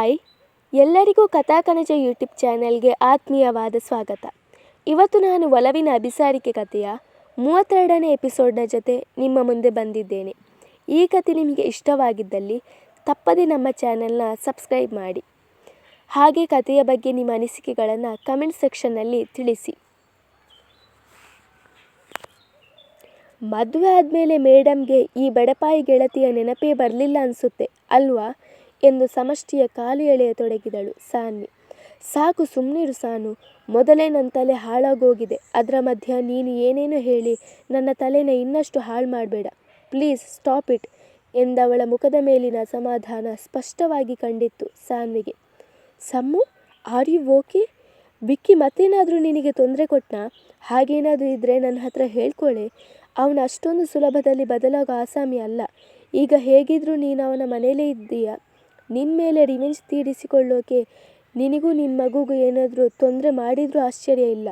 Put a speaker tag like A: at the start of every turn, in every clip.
A: Hi. ಎಲ್ಲರಿಗೂ ಕಥಾಕನಜ YouTube ಚಾನೆಲ್ಗೆ ಆತ್ಮೀಯವಾದ ಸ್ವಾಗತ. ಇವತ್ತು ನಾನು ಒಲವಿನ ಅಭಿಸಾರಿಕೆ ಕಥೆಯ ಮೂವತ್ತೆರಡನೇ ಎಪಿಸೋಡ್ನ ಜೊತೆ ನಿಮ್ಮ ಮುಂದೆ ಬಂದಿದ್ದೇನೆ. ಈ ಕಥೆ ನಿಮಗೆ ಇಷ್ಟವಾಗಿದ್ದಲ್ಲಿ ತಪ್ಪದೆ ನಮ್ಮ ಚಾನೆಲ್ನ ಸಬ್ಸ್ಕ್ರೈಬ್ ಮಾಡಿ. ಹಾಗೆ ಕಥೆಯ ಬಗ್ಗೆ ನಿಮ್ಮ ಅನಿಸಿಕೆಗಳನ್ನು ಕಮೆಂಟ್ ಸೆಕ್ಷನ್ನಲ್ಲಿ ತಿಳಿಸಿ. ಮದುವೆ ಆದಮೇಲೆ ಮೇಡಮ್ಗೆ ಈ ಬಡಪಾಯಿ ಗೆಳತಿಯ ನೆನಪೇ ಬರಲಿಲ್ಲ ಅನಿಸುತ್ತೆ, ಅಲ್ವಾ? ಎಂದು ಸಮಷ್ಟಿಯ ಕಾಲು ಎಳೆಯತೊಡಗಿದಳು ಸಾನ್ವಿ. ಸಾಕು ಸುಮ್ಮನಿರು ಸಾನು, ಮೊದಲೇ ನನ್ನ ತಲೆ ಹಾಳಾಗೋಗಿದೆ, ಅದರ ಮಧ್ಯ ನೀನು ಏನೇನೋ ಹೇಳಿ ನನ್ನ ತಲೆನ ಇನ್ನಷ್ಟು ಹಾಳು ಮಾಡಬೇಡ, ಪ್ಲೀಸ್ ಸ್ಟಾಪ್ ಇಟ್ ಎಂದವಳ ಮುಖದ ಮೇಲಿನ ಅಸಮಾಧಾನ ಸ್ಪಷ್ಟವಾಗಿ ಕಂಡಿತ್ತು ಸಾನ್ವಿಗೆ. Sammu, are you okay? ಬಿಕ್ಕಿ ಮತ್ತೇನಾದರೂ ನಿನಗೆ ತೊಂದರೆ ಕೊಟ್ಟನಾ ಹಾಗೇನಾದರೂ ಇದ್ದರೆ ನನ್ನ ಹತ್ರ ಹೇಳ್ಕೊಳ್ಳೆ ಅವನು ಅಷ್ಟೊಂದು ಸುಲಭದಲ್ಲಿ ಬದಲಾಗೋ ಆಸಾಮಿ ಅಲ್ಲ. ಈಗ ಹೇಗಿದ್ರೂ ನೀನು ಅವನ ಮನೇಲೇ ಇದ್ದೀಯ? ನಿನ್ನ ಮೇಲೆ ರಿವೆಂಜ್ ತೀರಿಸಿಕೊಳ್ಳೋಕೆ ನಿನಗೂ ನಿನ್ನ ಮಗುಗೂ ಏನಾದರೂ ತೊಂದರೆ ಮಾಡಿದರೂ ಆಶ್ಚರ್ಯ ಇಲ್ಲ.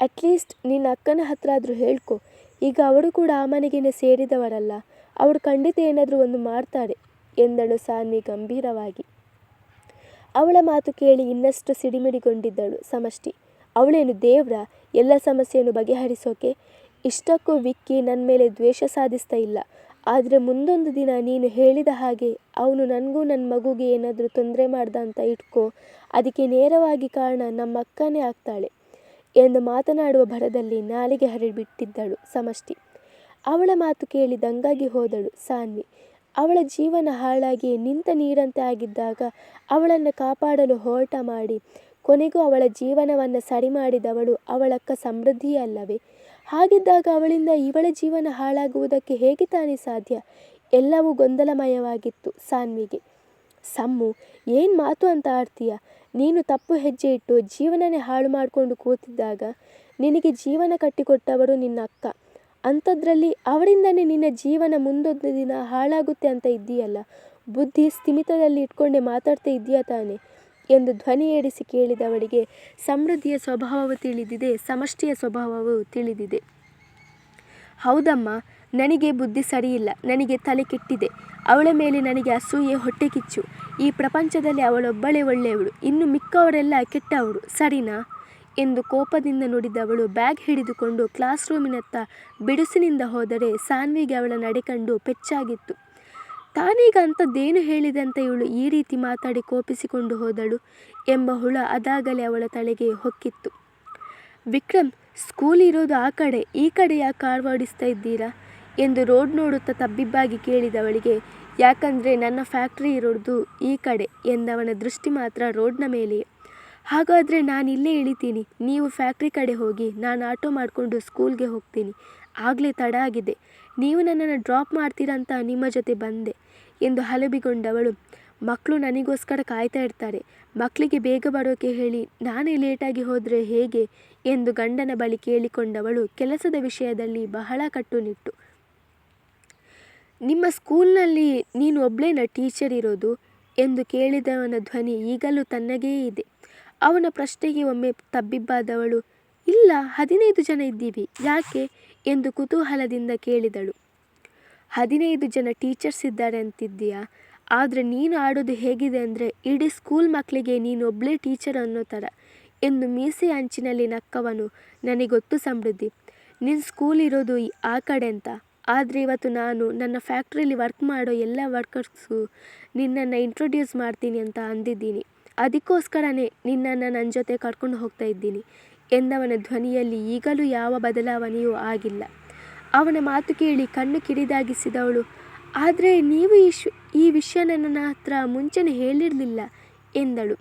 A: ಅಟ್ಲೀಸ್ಟ್ ನಿನ್ನ ಅಕ್ಕನ ಹತ್ರ ಆದರೂ ಹೇಳ್ಕೊ. ಈಗ ಅವಳು ಕೂಡ ಆ ಮನೆಗೇನೆ ಸೇರಿದವರಲ್ಲ ಅವಳು ಖಂಡಿತ ಏನಾದರೂ ಒಂದು ಮಾಡ್ತಾರೆ ಎಂದಳು ಸಾನ್ವಿ ಗಂಭೀರವಾಗಿ. ಅವಳ ಮಾತು ಕೇಳಿ ಇನ್ನಷ್ಟು ಸಿಡಿಮಿಡಿಗೊಂಡಿದ್ದಳು ಸಮಷ್ಟಿ. ಅವಳೇನು ದೇವ್ರ? ಎಲ್ಲ ಸಮಸ್ಯೆಯನ್ನು ಬಗೆಹರಿಸೋಕೆ? ಇಷ್ಟಕ್ಕೂ ವಿಕ್ಕಿ ನನ್ನ ಮೇಲೆ ದ್ವೇಷ ಸಾಧಿಸ್ತಾ ಇಲ್ಲ. ಆದರೆ ಮುಂದೊಂದು ದಿನ ನೀನು ಹೇಳಿದ ಹಾಗೆ ಅವನು ನನಗೂ ನನ್ನ ಮಗುಗೆ ಏನಾದರೂ ತೊಂದರೆ ಮಾಡ್ದ ಅಂತ ಇಟ್ಕೋ. ಅದಕ್ಕೆ ನೇರವಾಗಿ ಕಾರಣ ನಮ್ಮ ಅಕ್ಕನೇ ಆಗ್ತಾಳೆ ಎಂದು ಮಾತನಾಡುವ ಭರದಲ್ಲಿ ನಾಲಿಗೆ ಹರಿಬಿಟ್ಟಿದ್ದಳು ಸಮಷ್ಟಿ. ಅವಳ ಮಾತು ಕೇಳಿ ದಂಗಾಗಿ ಹೋದಳು ಸಾನ್ವಿ. ಅವಳ ಜೀವನ ಹಾಳಾಗಿ ನಿಂತ ನೀರಂತೆ ಆಗಿದ್ದಾಗ ಅವಳನ್ನು ಕಾಪಾಡಲು ಹೋರಾಟ ಮಾಡಿ ಕೊನೆಗೂ ಅವಳ ಜೀವನವನ್ನು ಸರಿ ಮಾಡಿದವಳು ಅವಳಕ್ಕ ಸಮೃದ್ಧಿಯೇ ಅಲ್ಲವೇ? ಹಾಗಿದ್ದಾಗ ಅವಳಿಂದ ಇವಳ ಜೀವನ ಹಾಳಾಗುವುದಕ್ಕೆ ಹೇಗೆ ತಾನೇ ಸಾಧ್ಯ? ಎಲ್ಲವೂ ಗೊಂದಲಮಯವಾಗಿತ್ತು ಸಾನ್ವಿಗೆ. ಸಮ್ಮು, ಏನು ಮಾತು ಅಂತ ಆಡ್ತೀಯ? ನೀನು ತಪ್ಪು ಹೆಜ್ಜೆ ಇಟ್ಟು ಜೀವನನೇ ಹಾಳು ಮಾಡಿಕೊಂಡು ಕೂತಿದ್ದಾಗ ನಿನಗೆ ಜೀವನ ಕಟ್ಟಿಕೊಟ್ಟವರು ನಿನ್ನ ಅಕ್ಕ. ಅಂಥದ್ರಲ್ಲಿ ಅವಳಿಂದನೇ ನಿನ್ನ ಜೀವನ ಮುಂದೊಂದು ದಿನ ಹಾಳಾಗುತ್ತೆ ಅಂತ ಇದ್ದೀಯಲ್ಲ? ಬುದ್ಧಿ ಸ್ಥಿಮಿತದಲ್ಲಿ ಇಟ್ಕೊಂಡೆ ಮಾತಾಡ್ತಾ ಇದೆಯಾ ತಾನೆ? ಎಂದು ಧ್ವನಿ ಏರಿಸಿ ಕೇಳಿದವಳಿಗೆ ಸಮೃದ್ಧಿಯ ಸ್ವಭಾವವು ತಿಳಿದಿದೆ, ಸಮಷ್ಟಿಯ ಸ್ವಭಾವವು ತಿಳಿದಿದೆ. ಹೌದಮ್ಮ, ನನಗೆ ಬುದ್ಧಿ ಸರಿಯಿಲ್ಲ, ನನಗೆ ತಲೆ ಕೆಟ್ಟಿದೆ, ಅವಳ ಮೇಲೆ ನನಗೆ ಅಸೂಯೆ ಹೊಟ್ಟೆ ಕಿಚ್ಚು. ಈ ಪ್ರಪಂಚದಲ್ಲಿ ಅವಳೊಬ್ಬಳೇ ಒಳ್ಳೆಯವಳು, ಇನ್ನು ಮಿಕ್ಕವರೆಲ್ಲ ಕೆಟ್ಟವಳು, ಸರಿನಾ? ಎಂದು ಕೋಪದಿಂದ ನುಡಿದವಳು ಬ್ಯಾಗ್ ಹಿಡಿದುಕೊಂಡು ಕ್ಲಾಸ್ ರೂಮಿನತ್ತ ಬಿಡುಸಿನಿಂದ ಹೋದರೆ ಸಾನ್ವಿಗೆ ಅವಳ ನಡೆಕಂಡು ಪೆಚ್ಚಾಗಿತ್ತು ತಾನೀಗ ಅಂಥದ್ದೇನು ಹೇಳಿದಂತೆ ಇವಳು ಈ ರೀತಿ ಮಾತಾಡಿ ಕೋಪಿಸಿಕೊಂಡು ಹೋದಳು ಎಂಬ ಹುಳ ಅದಾಗಲೇ ಅವಳ ತಲೆಗೆ ಹೊಕ್ಕಿತ್ತು. ವಿಕ್ರಮ್ ಸ್ಕೂಲ್ ಇರೋದು ಆ ಕಡೆ, ಈ ಕಡೆ ಯಾಕೆ ಕಾರ್ ಓಡಿಸ್ತಾ ಇದ್ದೀರಾ? ಎಂದು ರೋಡ್ ನೋಡುತ್ತಾ ತಬ್ಬಿಬ್ಬಾಗಿ ಕೇಳಿದವಳಿಗೆ, ಯಾಕಂದರೆ ನನ್ನ ಫ್ಯಾಕ್ಟ್ರಿ ಇರೋದು ಈ ಕಡೆ ಎಂದವನ ದೃಷ್ಟಿ ಮಾತ್ರ ರೋಡ್ನ ಮೇಲೆಯೇ ಹಾಗಾದರೆ ನಾನು ಇಲ್ಲೇ ಇಳಿತೀನಿ, ನೀವು ಫ್ಯಾಕ್ಟ್ರಿ ಕಡೆ ಹೋಗಿ ನಾನು ಆಟೋ ಮಾಡಿಕೊಂಡು ಸ್ಕೂಲ್ಗೆ ಹೋಗ್ತೀನಿ. ಆಗಲೇ ತಡ ಆಗಿದೆ. ನೀವು ನನ್ನನ್ನು ಡ್ರಾಪ್ ಮಾಡ್ತೀರಂತ ನಿಮ್ಮ ಜೊತೆ ಬಂದೆ. ಎಂದು ಹಲಬಿಗೊಂಡವಳು ಮಕ್ಕಳು ನನಗೋಸ್ಕರ ಕಾಯ್ತಾ ಇರ್ತಾರೆ. ಮಕ್ಕಳಿಗೆ ಬೇಗ ಬರೋಕೆ ಹೇಳಿ, ನಾನೇ ಲೇಟಾಗಿ ಹೋದರೆ ಹೇಗೆ ಎಂದು ಗಂಡನ ಬಳಿ ಕೇಳಿಕೊಂಡವಳು ಕೆಲಸದ ವಿಷಯದಲ್ಲಿ ಬಹಳ ಕಟ್ಟುನಿಟ್ಟು. ನಿಮ್ಮ ಸ್ಕೂಲ್ನಲ್ಲಿ ನೀನು ಒಬ್ಳೇನ ಟೀಚರ್ ಇರೋದು? ಎಂದು ಕೇಳಿದವನ ಧ್ವನಿ ಈಗಲೂ ತನ್ನಗೇ ಇದೆ. ಅವನ ಪ್ರಶ್ನೆಗೆ ಒಮ್ಮೆ ತಬ್ಬಿಬ್ಬಾದವಳು, ಇಲ್ಲ, ಹದಿನೈದು ಜನ ಇದ್ದೀವಿ, ಯಾಕೆ? ಎಂದು ಕುತೂಹಲದಿಂದ ಕೇಳಿದಳು. ಹದಿನೈದು ಜನ ಟೀಚರ್ಸ್ ಇದ್ದಾರೆ ಅಂತಿದ್ದೀಯಾ? ಆದರೆ ನೀನು ಆಡೋದು ಹೇಗಿದೆ ಅಂದರೆ ಇಡೀ ಸ್ಕೂಲ್ ಮಕ್ಕಳಿಗೆ ನೀನು ಒಬ್ಬಳೇ ಟೀಚರ್ ಅನ್ನೋ ಥರ. ಎಂದು ಮೀಸೆ ಅಂಚಿನಲ್ಲಿ ನಕ್ಕವನು ನನಗೊತ್ತು ಸಮೃದ್ಧಿ ನಿನ್ನ ಸ್ಕೂಲ್ ಇರೋದು ಆ ಕಡೆ ಅಂತ. ಆದರೆ ಇವತ್ತು ನಾನು ನನ್ನ ಫ್ಯಾಕ್ಟ್ರಿಯಲ್ಲಿ ವರ್ಕ್ ಮಾಡೋ ಎಲ್ಲ ವರ್ಕರ್ಸ್ಗೂ ನಿನ್ನನ್ನು ಇಂಟ್ರೊಡ್ಯೂಸ್ ಮಾಡ್ತೀನಿ ಅಂತ ಅಂದಿದ್ದೀನಿ. ಅದಕ್ಕೋಸ್ಕರನೇ ನಿನ್ನನ್ನು ನನ್ನ ಜೊತೆ ಕರ್ಕೊಂಡು ಹೋಗ್ತಾ ಇದ್ದೀನಿ. ಎಂದವನ ಧ್ವನಿಯಲ್ಲಿ ಈಗಲೂ ಯಾವ ಬದಲಾವಣೆಯೂ ಆಗಿಲ್ಲ. ಅವನ ಮಾತು ಕೇಳಿ ಕಣ್ಣು ಕಿರಿದಾಗಿಸಿದವಳು. ಆದರೆ ನೀವು ಈ ಶ್, ಈ ವಿಷಯ ನನ್ನ ಹತ್ರ ಮುಂಚೆನೇ ಹೇಳಿರಲಿಲ್ಲ ಎಂದಳು.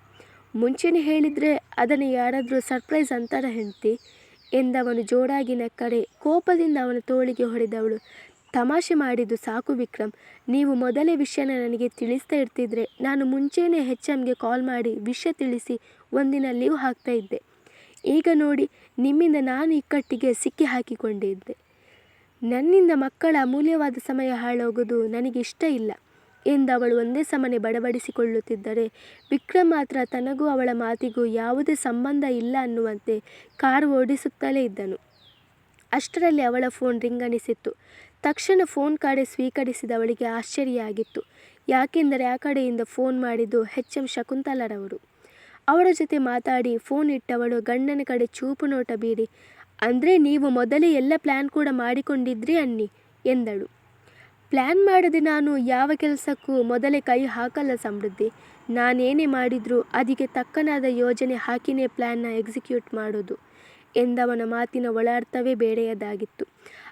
A: ಮುಂಚೆನೇ ಹೇಳಿದರೆ ಅದನ್ನು ಯಾರಾದರೂ ಸರ್ಪ್ರೈಸ್ ಅಂತಾರ ಹೆಂಡ್ತಿ ಎಂದವನು ಜೋಡಾಗಿನ ನಕ್ಕರೆ ಕೋಪದಿಂದ ಅವನ ತೋಳಿಗೆ ಹೊಡೆದವಳು. ತಮಾಷೆ ಮಾಡಿದ್ದು ಸಾಕು ವಿಕ್ರಮ್. ನೀವು ಮೊದಲೇ ವಿಷಯನ ನನಗೆ ತಿಳಿಸ್ತಾ ಇರ್ತಿದ್ರೆ ನಾನು ಮುಂಚೆನೇ ಹೆಚ್ ಎಮ್ಗೆ ಕಾಲ್ ಮಾಡಿ ವಿಷಯ ತಿಳಿಸಿ ಒಂದಿನ ಲೀವ್ ಹಾಕ್ತಾ ಇದ್ದೆ. ಈಗ ನೋಡಿ, ನಿಮ್ಮಿಂದ ನಾನು ಇಕ್ಕಟ್ಟಿಗೆ ಸಿಕ್ಕಿ ಹಾಕಿಕೊಂಡಿದ್ದೆ. ನನ್ನಿಂದ ಮಕ್ಕಳ ಅಮೂಲ್ಯವಾದ ಸಮಯ ಹಾಳಾಗೋದು ನನಗೆ ಇಷ್ಟ ಇಲ್ಲ ಎಂದವಳು ಒಂದೇ ಸಮನೆ ಬಡಬಡಿಸಿಕೊಳ್ಳುತ್ತಿದ್ದರೆ ವಿಕ್ರಮ್ ಮಾತ್ರ ತನಗೂ ಅವಳ ಮಾತಿಗೂ ಯಾವುದೇ ಸಂಬಂಧ ಇಲ್ಲ ಅನ್ನುವಂತೆ ಕಾರು ಓಡಿಸುತ್ತಲೇ ಇದ್ದನು. ಅಷ್ಟರಲ್ಲಿ ಅವಳ ಫೋನ್ ರಿಂಗ್ ಅನಿಸಿತ್ತು. ತಕ್ಷಣ ಫೋನ್ ಕರೆ ಸ್ವೀಕರಿಸಿದವಳಿಗೆ ಆಶ್ಚರ್ಯ ಆಗಿತ್ತು ಯಾಕೆಂದರೆ ಆ ಕಡೆಯಿಂದ ಫೋನ್ ಮಾಡಿದ್ದು ಹೆಚ್ ಎಂ ಶಕುಂತಲಾರವರು. ಅವರ ಜೊತೆ ಮಾತಾಡಿ ಫೋನ್ ಇಟ್ಟವಳು ಗಂಡನ ಕಡೆ ಚೂಪು ನೋಟ ಬೀರಿ ಅಂದರೆ ನೀವು ಮೊದಲೇ ಎಲ್ಲ ಪ್ಲ್ಯಾನ್ ಕೂಡ ಮಾಡಿಕೊಂಡಿದ್ರಿ ಅನ್ನಿ, ಎಂದಳು. ಪ್ಲ್ಯಾನ್ ಮಾಡದೆ ನಾನು ಯಾವ ಕೆಲಸಕ್ಕೂ ಮೊದಲೇ ಕೈ ಹಾಕಲ್ಲ ಸಮೃದ್ಧಿ. ನಾನೇನೇ ಮಾಡಿದರೂ ಅದಕ್ಕೆ ತಕ್ಕನಾದ ಯೋಜನೆ ಹಾಕಿನೇ ಪ್ಲ್ಯಾನ್ನ ಎಕ್ಸಿಕ್ಯೂಟ್ ಮಾಡೋದು, ಎಂದವನ ಮಾತಿನ ಒಳಾರ್ಥವೇ ಬೇರೆಯದಾಗಿತ್ತು.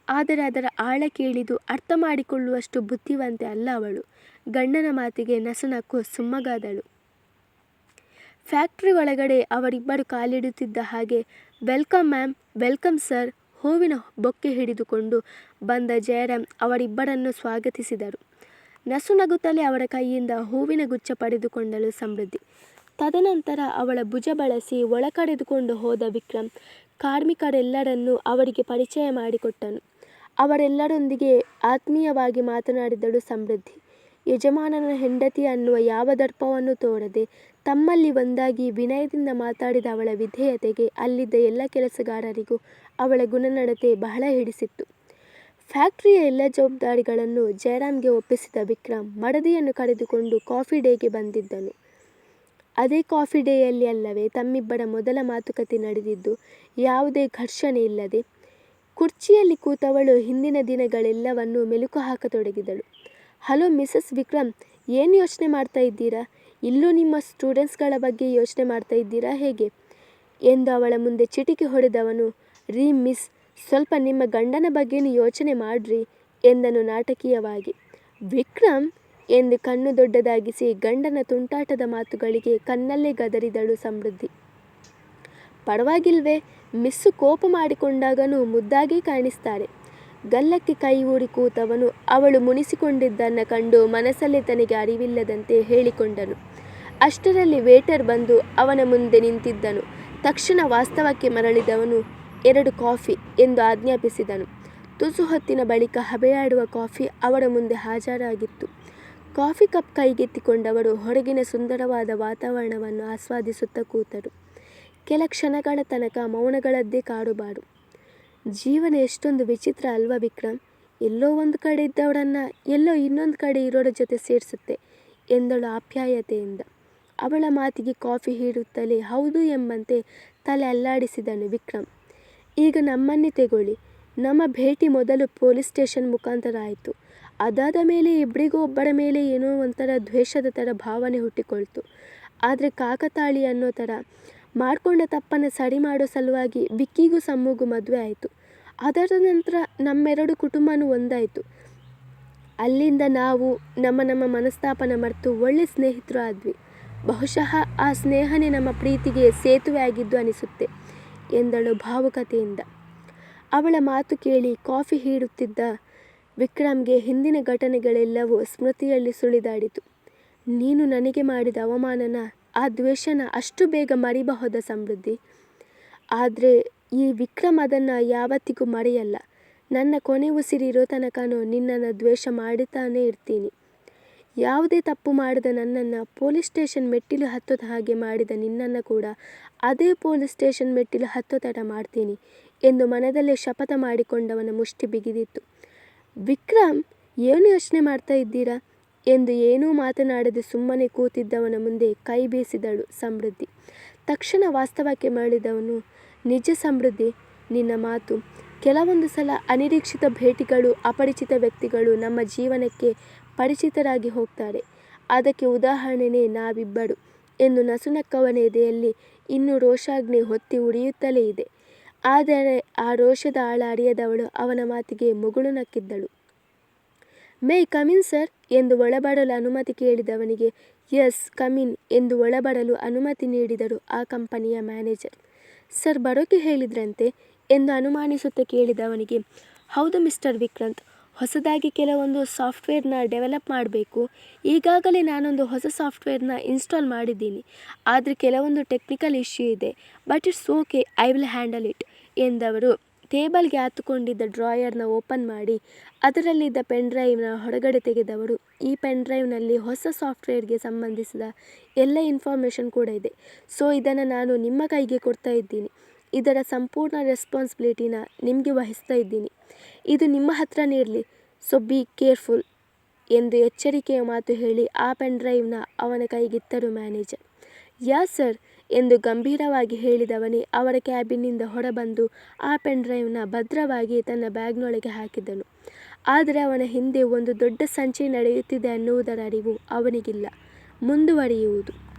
A: ಆದರೆ ಅದರ ಆಳ ಕೇಳಿದು ಅರ್ಥ ಮಾಡಿಕೊಳ್ಳುವಷ್ಟು ಬುದ್ಧಿವಂತೆ ಅಲ್ಲ ಅವಳು. ಗಂಡನ ಮಾತಿಗೆ ನಸನಕ್ಕೂ ಸುಮ್ಮಗಾದಳು. ಫ್ಯಾಕ್ಟ್ರಿ ಒಳಗಡೆ ಅವರಿಬ್ಬರು ಕಾಲಿಡುತ್ತಿದ್ದ ಹಾಗೆ ವೆಲ್ಕಮ್ ಮ್ಯಾಮ್ ವೆಲ್ಕಮ್ ಸರ್. ಹೂವಿನ ಬೊಕ್ಕೆ ಹಿಡಿದುಕೊಂಡು ಬಂದ ಜಯರಾಮ್ ಅವರಿಬ್ಬರನ್ನು ಸ್ವಾಗತಿಸಿದರು. ನಸುನಗುತ್ತಲೇ ಅವರ ಕೈಯಿಂದ ಹೂವಿನ ಗುಚ್ಛ ಪಡೆದುಕೊಂಡಳು ಸಮೃದ್ಧಿ. ತದನಂತರ ಅವಳ ಭುಜ ಬಳಸಿ ಒಳಕಡೆದುಕೊಂಡು ಹೋದ ವಿಕ್ರಮ್ ಕಾರ್ಮಿಕರೆಲ್ಲರನ್ನೂ ಅವರಿಗೆ ಪರಿಚಯ ಮಾಡಿಕೊಟ್ಟನು. ಅವರೆಲ್ಲರೊಂದಿಗೆ ಆತ್ಮೀಯವಾಗಿ ಮಾತನಾಡಿದಳು ಸಮೃದ್ಧಿ. ಯಜಮಾನನ ಹೆಂಡತಿ ಅನ್ನುವ ಯಾವ ದರ್ಪವನ್ನು ತೋರದೆ ತಮ್ಮಲ್ಲಿ ಒಂದಾಗಿ ವಿನಯದಿಂದ ಮಾತಾಡಿದ ಅವಳ ವಿಧೇಯತೆಗೆ ಅಲ್ಲಿದ್ದ ಎಲ್ಲ ಕೆಲಸಗಾರರಿಗೂ ಅವಳ ಗುಣನಡತೆ ಬಹಳ ಹಿಡಿಸಿತ್ತು. ಫ್ಯಾಕ್ಟ್ರಿಯ ಎಲ್ಲ ಜವಾಬ್ದಾರಿಗಳನ್ನು ಜಯರಾಮ್ಗೆ ಒಪ್ಪಿಸಿದ ವಿಕ್ರಮ್ ಮಡದಿಯನ್ನು ಕರೆದುಕೊಂಡು ಕಾಫಿ ಡೇಗೆ ಬಂದಿದ್ದನು. ಅದೇ ಕಾಫಿ ಡೇಯಲ್ಲಿ ಅಲ್ಲವೇ ತಮ್ಮಿಬ್ಬರ ಮೊದಲ ಮಾತುಕತೆ ನಡೆದಿದ್ದು, ಯಾವುದೇ ಘರ್ಷಣೆ ಇಲ್ಲದೆ ಕುರ್ಚಿಯಲ್ಲಿ ಕೂತವಳು ಹಿಂದಿನ ದಿನಗಳೆಲ್ಲವನ್ನು ಮೆಲುಕು ಹಾಕತೊಡಗಿದಳು. ಹಲೋ ಮಿಸಸ್ ವಿಕ್ರಮ್, ಏನು ಯೋಚನೆ ಮಾಡ್ತಾ ಇದ್ದೀರಾ? ಇಲ್ಲೂ ನಿಮ್ಮ ಸ್ಟೂಡೆಂಟ್ಸ್ಗಳ ಬಗ್ಗೆ ಯೋಚನೆ ಮಾಡ್ತಾ ಇದ್ದೀರಾ ಹೇಗೆ? ಎಂದು ಅವಳ ಮುಂದೆ ಚಿಟಿಕೆ ಹೊಡೆದವನು, ರೀ ಮಿಸ್, ಸ್ವಲ್ಪ ನಿಮ್ಮ ಗಂಡನ ಬಗ್ಗೆನೂ ಯೋಚನೆ ಮಾಡ್ರಿ ಎಂದನು ನಾಟಕೀಯವಾಗಿ. ವಿಕ್ರಮ್ ಎಂದು ಕಣ್ಣು ದೊಡ್ಡದಾಗಿಸಿ ಗಂಡನ ತುಂಟಾಟದ ಮಾತುಗಳಿಗೆ ಕಣ್ಣಲ್ಲೇ ಗದರಿದಳು ಸಮೃದ್ಧಿ. ಪರವಾಗಿಲ್ವೇ, ಮಿಸ್ಸು ಕೋಪ ಮಾಡಿಕೊಂಡಾಗನೂ ಮುದ್ದಾಗಿ ಕಾಣಿಸ್ತಾರೆ. ಗಲ್ಲಕ್ಕೆ ಕೈ ಊಡಿ ಕೂತವನು ಅವಳು ಮುನಿಸಿಕೊಂಡಿದ್ದನ್ನು ಕಂಡು ಮನಸ್ಸಲ್ಲೇ ತನಗೆ ಅರಿವಿಲ್ಲದಂತೆ ಹೇಳಿಕೊಂಡನು. ಅಷ್ಟರಲ್ಲಿ ವೇಟರ್ ಬಂದು ಅವನ ಮುಂದೆ ನಿಂತಿದ್ದನು. ತಕ್ಷಣ ವಾಸ್ತವಕ್ಕೆ ಮರಳಿದವನು, ಎರಡು ಕಾಫಿ ಎಂದು ಆಜ್ಞಾಪಿಸಿದನು. ತುಸು ಹೊತ್ತಿನ ಬಳಿಕ ಹಬೆಯಾಡುವ ಕಾಫಿ ಅವರ ಮುಂದೆ ಹಾಜರಾಗಿತ್ತು. ಕಾಫಿ ಕಪ್ ಕೈಗೆತ್ತಿಕೊಂಡವರು ಹೊರಗಿನ ಸುಂದರವಾದ ವಾತಾವರಣವನ್ನು ಆಸ್ವಾದಿಸುತ್ತಾ ಕೂತರು. ಕೆಲ ಕ್ಷಣಗಳ ತನಕ ಮೌನಗಳದ್ದೇ ಕಾಡುಬಾಡು. ಜೀವನ ಎಷ್ಟೊಂದು ವಿಚಿತ್ರ ಅಲ್ವಾ ವಿಕ್ರಮ್? ಎಲ್ಲೋ ಒಂದು ಕಡೆ ಇದ್ದವಳನ್ನು, ಎಲ್ಲೋ ಇನ್ನೊಂದು ಕಡೆ ಇರೋರ ಜೊತೆ ಸೇರಿಸುತ್ತೆ ಎಂದಳು ಆಪ್ಯಾಯತೆಯಿಂದ. ಅವಳ ಮಾತಿಗೆ ಕಾಫಿ ಹೀರುತ್ತಲೇ ಹೌದು ಎಂಬಂತೆ ತಲೆ ಅಲ್ಲಾಡಿಸಿದನು ವಿಕ್ರಮ್. ಈಗ ನಮ್ಮನ್ನೇ ತೆಗೊಳ್ಳಿ. ನಮ್ಮ ಭೇಟಿ ಮೊದಲು ಪೊಲೀಸ್ ಸ್ಟೇಷನ್ ಮುಖಾಂತರ ಆಯಿತು ಅದಾದ ಮೇಲೆ ಇಬ್ಬರಿಗೂ ಒಬ್ಬರ ಮೇಲೆ ಏನೋ ಒಂಥರ ದ್ವೇಷದ ಥರ ಭಾವನೆ ಹುಟ್ಟಿಕೊಳ್ತು. ಆದರೆ ಕಾಕತಾಳಿ ಅನ್ನೋ ಥರ ಮಾಡಿಕೊಂಡ ತಪ್ಪನ್ನು ಸರಿ ಮಾಡೋ ಸಲುವಾಗಿ ವಿಕ್ಕಿಗೂ ಸಮ್ಮುಗೂ ಮದುವೆ ಆಯಿತು. ಅದರ ನಂತರ ನಮ್ಮೆರಡು ಕುಟುಂಬನೂ ಒಂದಾಯಿತು. ಅಲ್ಲಿಂದ ನಾವು ನಮ್ಮ ನಮ್ಮ ಮನಸ್ತಾಪನ ಮರೆತು ಒಳ್ಳೆ ಸ್ನೇಹಿತರು ಆದ್ವಿ. ಬಹುಶಃ ಆ ಸ್ನೇಹನೇ ನಮ್ಮ ಪ್ರೀತಿಗೆ ಸೇತುವೆ ಆಗಿದ್ದು ಅನಿಸುತ್ತೆ ಎಂದಳು ಭಾವುಕತೆಯಿಂದ. ಅವಳ ಮಾತು ಕೇಳಿ ಕಾಫಿ ಹೀಡುತ್ತಿದ್ದ ವಿಕ್ರಮ್ಗೆ ಹಿಂದಿನ ಘಟನೆಗಳೆಲ್ಲವೂ ಸ್ಮೃತಿಯಲ್ಲಿ ಸುಳಿದಾಡಿತು. ನೀನು ನನಗೆ ಮಾಡಿದ ಅವಮಾನನ, ಆ ದ್ವೇಷನ ಅಷ್ಟು ಬೇಗ ಮರಿಬಹುದ ಸಮೃದ್ಧಿ? ಆದರೆ ಈ ವಿಕ್ರಮ್ ಅದನ್ನು ಯಾವತ್ತಿಗೂ ಮರೆಯಲ್ಲ. ನನ್ನ ಕೊನೆ ಉಸಿರಿರೋ ತನಕನೂ ನಿನ್ನನ್ನು ದ್ವೇಷ ಮಾಡುತ್ತಾನೇ ಇರ್ತೀನಿ. ಯಾವುದೇ ತಪ್ಪು ಮಾಡದ ನನ್ನನ್ನು ಪೊಲೀಸ್ ಸ್ಟೇಷನ್ ಮೆಟ್ಟಿಲು ಹತ್ತೋದ ಹಾಗೆ ಮಾಡಿದ ನಿನ್ನನ್ನು ಕೂಡ ಅದೇ ಪೊಲೀಸ್ ಸ್ಟೇಷನ್ ಮೆಟ್ಟಿಲು ಹತ್ತೋ ತಡ ಮಾಡ್ತೀನಿ ಎಂದು ಮನದಲ್ಲೇ ಶಪಥ ಮಾಡಿಕೊಂಡವನ ಮುಷ್ಟಿ ಬಿಗಿದಿತ್ತು. ವಿಕ್ರಮ್, ಏನು ಯೋಚನೆ ಮಾಡ್ತಾ ಇದ್ದೀರಾ? ಎಂದು ಏನೂ ಮಾತನಾಡದೆ ಸುಮ್ಮನೆ ಕೂತಿದ್ದವನ ಮುಂದೆ ಕೈ ಬೀಸಿದಳು ಸಮೃದ್ಧಿ. ತಕ್ಷಣ ವಾಸ್ತವಕ್ಕೆ ಮರಳಿದವನು, ನಿಜ ಸಮೃದ್ಧಿ, ನಿನ್ನ ಮಾತು. ಕೆಲವೊಂದು ಸಲ ಅನಿರೀಕ್ಷಿತ ಭೇಟಿಗಳು, ಅಪರಿಚಿತ ವ್ಯಕ್ತಿಗಳು ನಮ್ಮ ಜೀವನಕ್ಕೆ ಪರಿಚಿತರಾಗಿ ಹೋಗ್ತಾರೆ. ಅದಕ್ಕೆ ಉದಾಹರಣೆನೇ ನಾವಿಬ್ಬರು. ಎಂದು ನಸುನಕ್ಕವನ ಎದೆಯಲ್ಲಿ ಇನ್ನೂ ರೋಷಾಗ್ನಿ ಹೊತ್ತಿ ಉರಿಯುತ್ತಲೇ ಇದೆ. ಆದರೆ ಆ ರೋಷದ ಆಳ ಅರಿಯದವಳು ಅವನ ಮಾತಿಗೆ ಮುಗುಳು ನಕ್ಕಿದ್ದಳು. ಮೇ ಕಮಿನ್ ಸರ್ ಎಂದು ಒಳಬಡಲು ಅನುಮತಿ ಕೇಳಿದವನಿಗೆ ಎಸ್ ಕಮಿನ್ ಎಂದು ಒಳಬಡಲು ಅನುಮತಿ ನೀಡಿದರು ಆ ಕಂಪನಿಯ ಮ್ಯಾನೇಜರ್. ಸರ್, ಬರೋಕೆ ಹೇಳಿದ್ರಂತೆ ಎಂದು ಅನುಮಾನಿಸುತ್ತಾ ಕೇಳಿದವನಿಗೆ, ಹೌದು, ಮಿಸ್ಟರ್ ವಿಕ್ರಾಂತ್ ಹೊಸದಾಗಿ ಕೆಲವೊಂದು ಸಾಫ್ಟ್ವೇರ್ನ ಡೆವಲಪ್ ಮಾಡಬೇಕು. ಈಗಾಗಲೇ ನಾನೊಂದು ಹೊಸ ಸಾಫ್ಟ್ವೇರ್ನ ಇನ್ಸ್ಟಾಲ್ ಮಾಡಿದ್ದೀನಿ. ಆದರೆ ಕೆಲವೊಂದು ಟೆಕ್ನಿಕಲ್ ಇಶ್ಯೂ ಇದೆ. But it's okay, I will handle it ಎಂದವರು ಟೇಬಲ್ಗೆ ಹಾತುಕೊಂಡಿದ್ದ ಡ್ರಾಯರ್ನ ಓಪನ್ ಮಾಡಿ, ಅದರಲ್ಲಿದ್ದ ಪೆನ್ ಡ್ರೈವ್ನ ಹೊರಗಡೆ ತೆಗೆದವರು. ಈ ಪೆನ್ ಡ್ರೈವ್ನಲ್ಲಿ ಹೊಸ ಸಾಫ್ಟ್ವೇರ್ಗೆ ಸಂಬಂಧಿಸಿದ ಎಲ್ಲ ಇನ್ಫಾರ್ಮೇಷನ್ ಕೂಡ ಇದೆ. ಸೊ, ಇದನ್ನು ನಾನು ನಿಮ್ಮ ಕೈಗೆ ಕೊಡ್ತಾ ಇದ್ದೀನಿ. ಇದರ ಸಂಪೂರ್ಣ ರೆಸ್ಪಾನ್ಸಿಬಿಲಿಟಿನ ನಿಮಗೆ ವಹಿಸ್ತಾ ಇದ್ದೀನಿ ಇದು ನಿಮ್ಮ ಹತ್ರನೇ ಇರಲಿ ಸೊ ಬಿ ಕೇರ್ಫುಲ್ ಎಂದು ಎಚ್ಚರಿಕೆಯ ಮಾತು ಹೇಳಿ ಆ ಪೆನ್ ಡ್ರೈವ್ನ ಅವನ ಕೈಗಿತ್ತರು ಮ್ಯಾನೇಜರ್. ಯಾ ಸರ್ ಎಂದು ಗಂಭೀರವಾಗಿ ಹೇಳಿದವನೇ ಅವರ ಕ್ಯಾಬಿನ್ನಿಂದ ಹೊರಬಂದು ಆ ಪೆನ್ ಡ್ರೈವ್ನ ಭದ್ರವಾಗಿ ತನ್ನ ಬ್ಯಾಗ್ನೊಳಗೆ ಹಾಕಿದನು. ಆದರೆ ಅವನ ಹಿಂದೆ ಒಂದು ದೊಡ್ಡ ಸಂಚೆ ನಡೆಯುತ್ತಿದೆ ಅನ್ನುವುದರ ಅರಿವು ಅವನಿಗಿಲ್ಲ. ಮುಂದುವರಿಯುವುದು